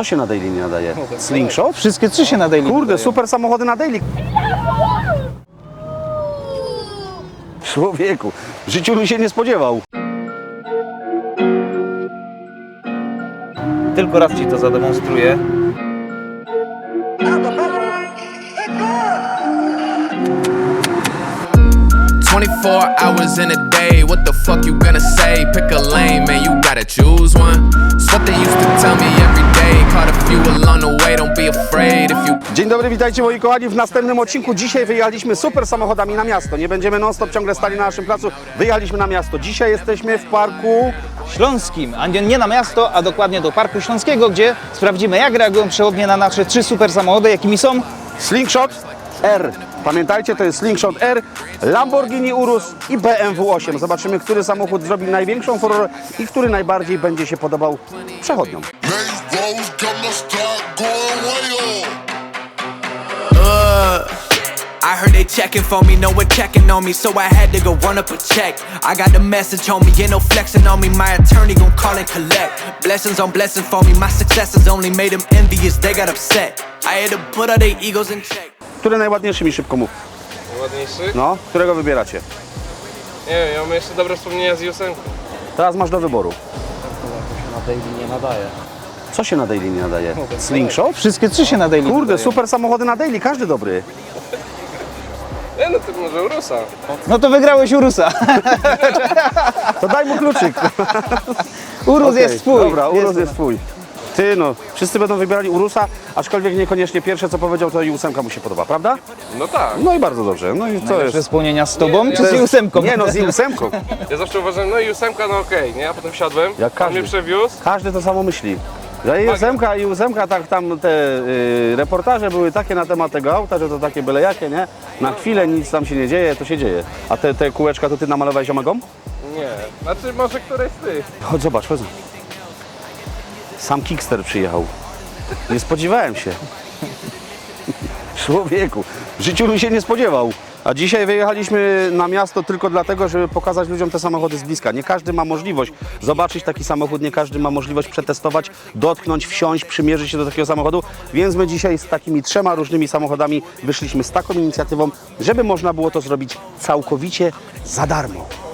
Co się na daily nie nadaje? Slingshot? Wszystkie trzy się na daily Kurde, nadają. super samochody na daily. Człowieku, w życiu bym się nie spodziewał. Tylko raz Ci to zademonstruję. Twenty-four hours in a day, what the fuck you gonna say? Pick a lane, man, you gotta choose one. It's what they used to tell me every day. Caught a few along the way, don't be afraid if you Dzień dobry, witajcie moi kochani w następnym odcinku. Dzisiaj wyjechaliśmy super samochodami na miasto. Nie będziemy non-stop ciągle stali na naszym placu. Wyjechaliśmy na miasto. Dzisiaj jesteśmy w parku Śląskim, a nie na miasto, a dokładnie do Parku Śląskiego, gdzie sprawdzimy jak reagują przechodnie na nasze trzy super samochody, jakimi są Slingshot R. Pamiętajcie, to jest Slingshot R, Lamborghini Urus i BMW 8. Zobaczymy, który samochód zrobi największą furorę i który najbardziej będzie się podobał przechodniom. Uh, I heard they checking for me, no one checking on me, so I had to go run up a check. I got the message me, ain't no flexing on me. My attorney gon' call and collect. Blessings on blessings for me, my successes only made them envious, they got upset. I had to put all their egos in check. Który najładniejszy mi szybko mów. Ładniejszy? No, którego wybieracie? Nie wiem, ja mam jeszcze dobre wspomnienia z Jusenką. Teraz masz do wyboru. na daily nie nadaje. Co się na daily nie nadaje? Slingshot? Wszystkie trzy się na daily Kurde, nadają. super samochody na daily, każdy dobry. Nie no, to może Urusa. No to wygrałeś Urusa. To daj mu kluczyk. Urus Okej, jest twój. Dobra, Urus jest twój. Ty no, wszyscy będą wybierali Urusa, aczkolwiek niekoniecznie pierwsze co powiedział to i ósemka mu się podoba, prawda? No tak. No i bardzo dobrze. No i co Najlepsze jest? wspomnienia z tobą Nie, czy z jest- ósemką? Nie no, z ósemką. Ja zawsze uważałem, no i Jusemka, no okej, nie? A potem wsiadłem, Jak on każdy. mnie przewiózł. Każdy to samo myśli. Że i ósemka i ósemka, tak tam te y, reportaże były takie na temat tego auta, że to takie byle jakie, nie? Na chwilę nic tam się nie dzieje, to się dzieje. A te, te kółeczka to ty namalowałeś omegą? Nie, znaczy może któreś z tych. Chodź zobacz, chodź. Sam Kickster przyjechał. Nie spodziewałem się. Człowieku, w życiu bym się nie spodziewał. A dzisiaj wyjechaliśmy na miasto tylko dlatego, żeby pokazać ludziom te samochody z bliska. Nie każdy ma możliwość zobaczyć taki samochód, nie każdy ma możliwość przetestować, dotknąć, wsiąść, przymierzyć się do takiego samochodu. Więc my dzisiaj z takimi trzema różnymi samochodami wyszliśmy z taką inicjatywą, żeby można było to zrobić całkowicie za darmo.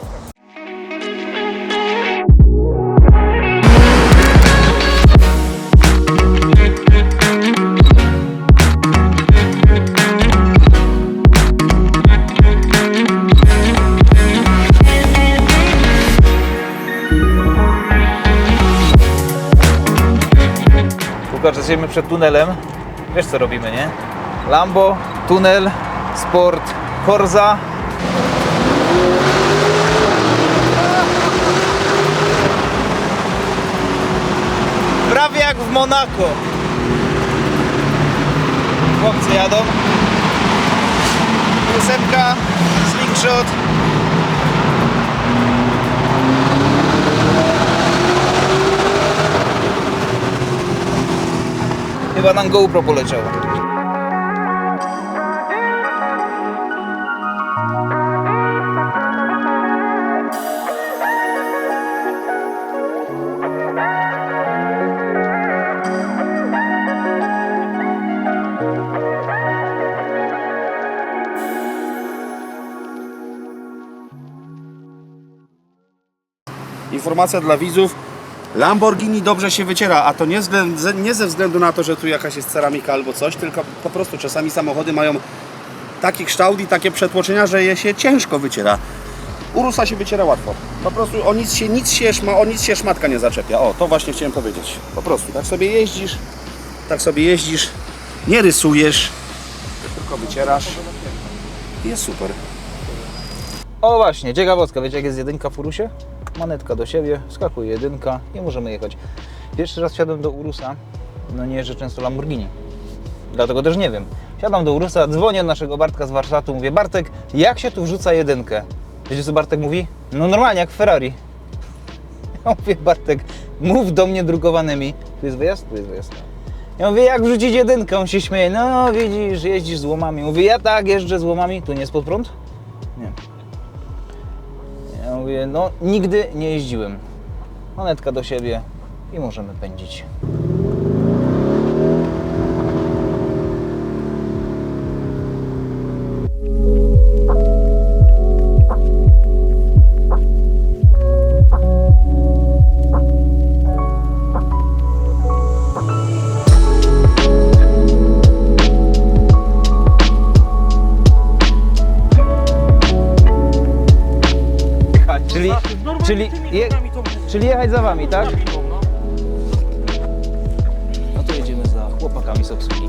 Jesteśmy przed tunelem. Wiesz co robimy, nie? Lambo, tunel, sport, Corsa. Prawie jak w Monako. Chłopcy jadą. Ósemka, slingshot. Chyba nam GoPro poleciało. Informacja dla widzów. Lamborghini dobrze się wyciera, a to nie, względ, nie ze względu na to, że tu jakaś jest ceramika albo coś, tylko po prostu czasami samochody mają taki kształt i takie przetłoczenia, że je się ciężko wyciera. Urusa się wyciera łatwo. Po prostu o nic się, nic się, szma, o nic się szmatka nie zaczepia. O, to właśnie chciałem powiedzieć. Po prostu. Tak sobie jeździsz, tak sobie jeździsz, nie rysujesz, tylko wycierasz. Jest super. O właśnie, ciekawostka, wiecie jak jest jedynka w Urusie? Manetka do siebie, skakuje jedynka i możemy jechać. Pierwszy raz wsiadłem do Urusa, no nie jeżdżę często Lamborghini, dlatego też nie wiem. Siadam do Urusa, dzwonię do naszego Bartka z warsztatu, mówię Bartek, jak się tu wrzuca jedynkę? Wiecie co Bartek mówi? No normalnie, jak Ferrari. Ja mówię Bartek, mów do mnie drukowanymi. Tu jest wyjazd? Tu jest wyjazd. Ja mówię, jak wrzucić jedynkę? On się śmieje, no widzisz, jeździsz z łomami. Mówię, ja tak jeżdżę z łomami. Tu nie jest pod prąd? Nie. Mówię, no nigdy nie jeździłem. Monetka do siebie i możemy pędzić. Czyli, je, czyli jechać za wami, tak? No to jedziemy za chłopakami z obsługi.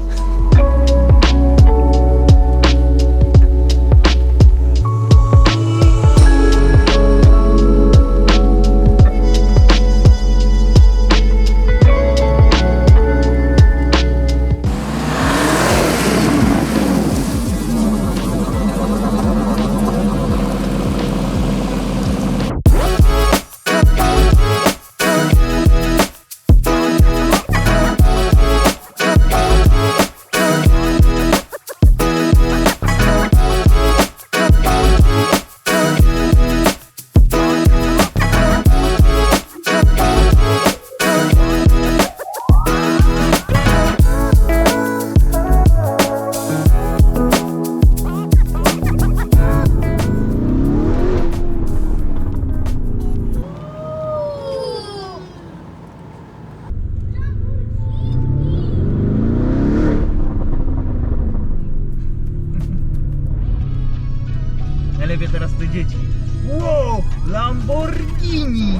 Wow, Lamborghini!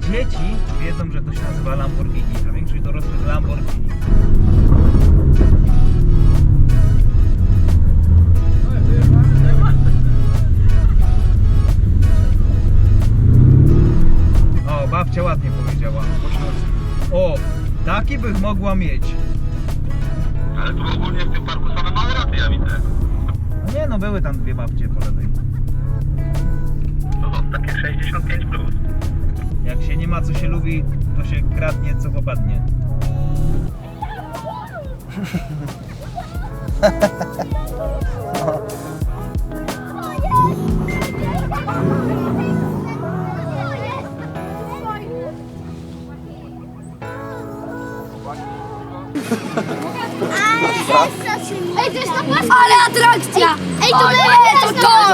Dzieci wiedzą, że to się nazywa Lamborghini, a większość dorosłych Lamborghini. O, babcia ładnie powiedziała. O, taki bych mogła mieć. Ale tu ogólnie w tym parku same małe raty, ja widzę. No nie no, były tam dwie babcie po lewej. Takie 65 plus. Jak się nie ma co się lubi, to się kradnie co popadnie.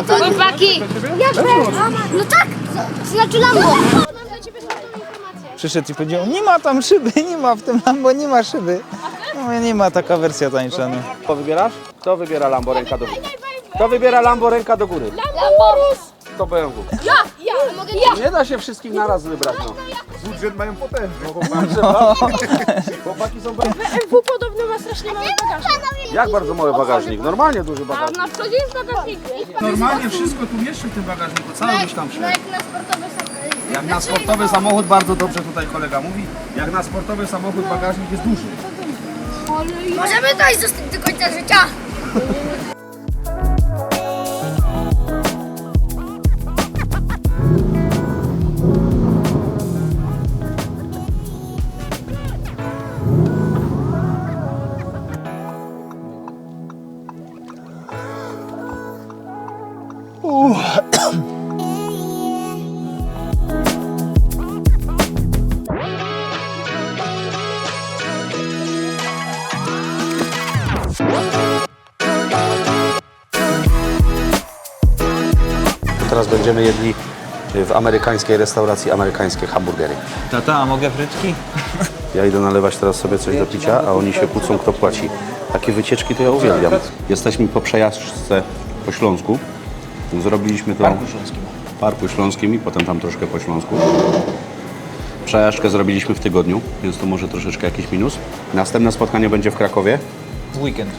to chłopaki! No tak, znaczy Lambo. Mam dla ciebie ważną informację. Przyszedł i powiedział, nie ma tam szyby, nie ma w tym Lambo, nie ma szyby. No nie ma taka wersja tańsza. No. Kto wybierasz? Kto wybiera Lambo ręka do góry? Kto wybiera Lambo ręka do góry? Lambo! To BMW. Ja! Ja! Mogę ja! Nie da się wszystkich naraz wybrać. No. Budżet mają potężny. Chłopaki są BMW podobno ma strasznie mały bagażnik. Jak bardzo mały bagażnik? Normalnie duży A bagażnik. na przodzie jest bagażnik. Normalnie wszystko tu mieści w tym bagażniku, cały gdzieś tam No jak na sportowy samochód. Jak na sportowy samochód, bardzo dobrze tutaj kolega mówi, jak na sportowy samochód bagażnik jest duży. Możemy dojść do, do końca życia. Teraz będziemy jedli w amerykańskiej restauracji amerykańskie hamburgery. Tata, a mogę frytki? Ja idę nalewać teraz sobie coś do picia, a oni się kłócą, kto płaci. Takie wycieczki to ja uwielbiam. Jesteśmy po przejażdżce po Śląsku. Zrobiliśmy to Parku Śląskim. Parku Śląskim i potem tam troszkę po Śląsku. Przejażdżkę zrobiliśmy w tygodniu, więc to może troszeczkę jakiś minus. Następne spotkanie będzie w Krakowie. W weekend.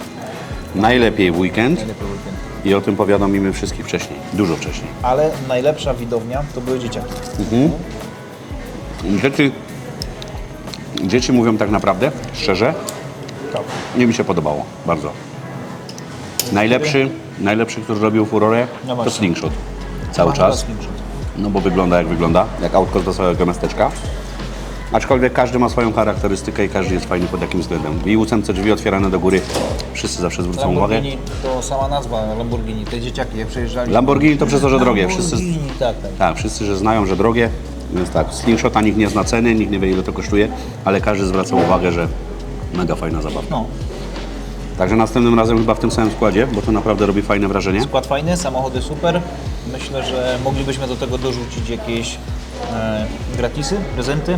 Najlepiej weekend Najlepiej weekend. I o tym powiadomimy wszystkich wcześniej. Dużo wcześniej. Ale najlepsza widownia to były dzieciaki. Dzieci, dzieci mówią tak naprawdę, szczerze, nie mi się podobało, bardzo. Najlepszy, najlepszy, który robił furorę, No to właśnie. slingshot. Cały czas. No bo wygląda jak wygląda, jak autko z wesołego miasteczka. Aczkolwiek każdy ma swoją charakterystykę i każdy jest fajny pod jakimś względem. I ósemce drzwi otwierane do góry, wszyscy zawsze zwrócą uwagę. Lamborghini to sama nazwa Lamborghini. Te dzieciaki jak przejeżdżali. Lamborghini to przez to, że drogie. Wszyscy, Lamborghini, tak, tak. tak, wszyscy, że znają, że drogie. Więc tak, slingshota nikt nie zna ceny, nikt nie wie ile to kosztuje, ale każdy zwraca uwagę, że mega fajna zabawa. No, Także następnym razem chyba w tym samym składzie, bo to naprawdę robi fajne wrażenie. skład fajny, samochody super. Myślę, że moglibyśmy do tego dorzucić jakieś gratisy, prezenty.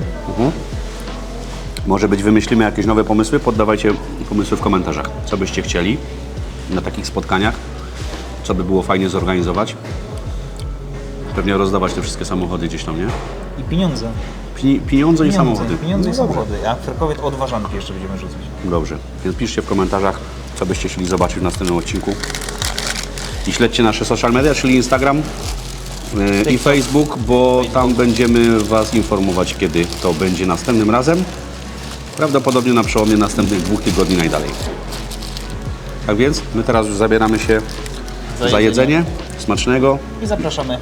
Może być wymyślimy jakieś nowe pomysły, poddawajcie pomysły w komentarzach. Co byście chcieli na takich spotkaniach, co by było fajnie zorganizować. pewnie rozdawać te wszystkie samochody gdzieś tam, nie? I pieniądze. Pi- pieniądze i samochody. Pieniądze i No dobrze. samochody. A w Krakowie to odważanki jeszcze będziemy rzucać. Dobrze, więc piszcie w komentarzach, co byście chcieli zobaczyć w następnym odcinku. I śledźcie nasze social media, czyli Instagram yy, i Facebook, bo tam będziemy Was informować, kiedy to będzie następnym razem. Prawdopodobnie na przełomie następnych dwóch tygodni najdalej. Tak więc, my teraz już zabieramy się za, jedzenie. Smacznego. I zapraszamy.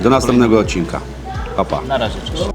Do następnego odcinka. Pa, pa. Na razie, cześć.